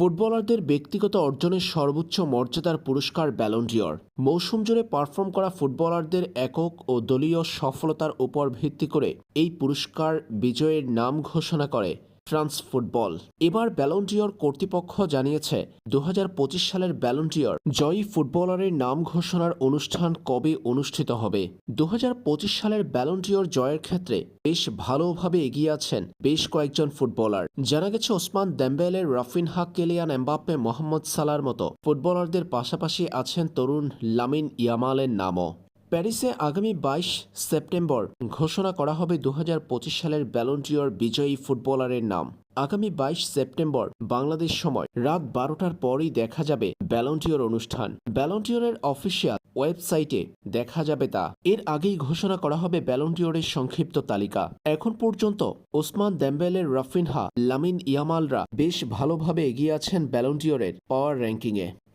ফুটবলারদের ব্যক্তিগত অর্জনের সর্বোচ্চ মর্যাদার পুরস্কার ব্যালন্ডিয়র মৌসুম জুড়ে পারফর্ম করা ফুটবলারদের একক ও দলীয় সফলতার উপর ভিত্তি করে এই পুরস্কার বিজয়ের নাম ঘোষণা করে। France football. এবার ব্যালন্ডিয়র কর্তৃপক্ষ জানিয়েছে দু হাজার পঁচিশ সালের ব্যালন্ডিয়র জয়ী ফুটবলারের নাম ঘোষণার অনুষ্ঠান কবে অনুষ্ঠিত হবে? দু হাজার পঁচিশ সালের ব্যালন্ডিয়র জয়ের ক্ষেত্রে বেশ ভালোভাবে এগিয়ে আছেন বেশ কয়েকজন ফুটবলার। জানা গেছে, ওসমান দেম্বেলের, রাফিনহা, কেলিয়ান এমবাপ্পে, মোহাম্মদ সালার মতো ফুটবলারদের পাশাপাশি আছেন তরুণ লামিন ইয়ামালের নামও। প্যারিসে আগামী বাইশ সেপ্টেম্বর ঘোষণা করা হবে দু হাজার পঁচিশ সালের ব্যালন্টিয়র বিজয়ী ফুটবলারের নাম। আগামী বাইশ সেপ্টেম্বর বাংলাদেশ সময় রাত বারোটার পরই দেখা যাবে ব্যালন্টিয়র অনুষ্ঠান। ব্যালন্টিয়রের অফিসিয়াল ওয়েবসাইটে দেখা যাবে তা। এর আগেই ঘোষণা করা হবে ব্যালন্টিয়রের সংক্ষিপ্ত তালিকা। এখন পর্যন্ত ওসমান দেম্বেলের রাফিনহা, লামিন ইয়ামালরা বেশ ভালোভাবে এগিয়ে আছেন ব্যালন্টিয়রের পাওয়ার র্যাঙ্কিংয়ে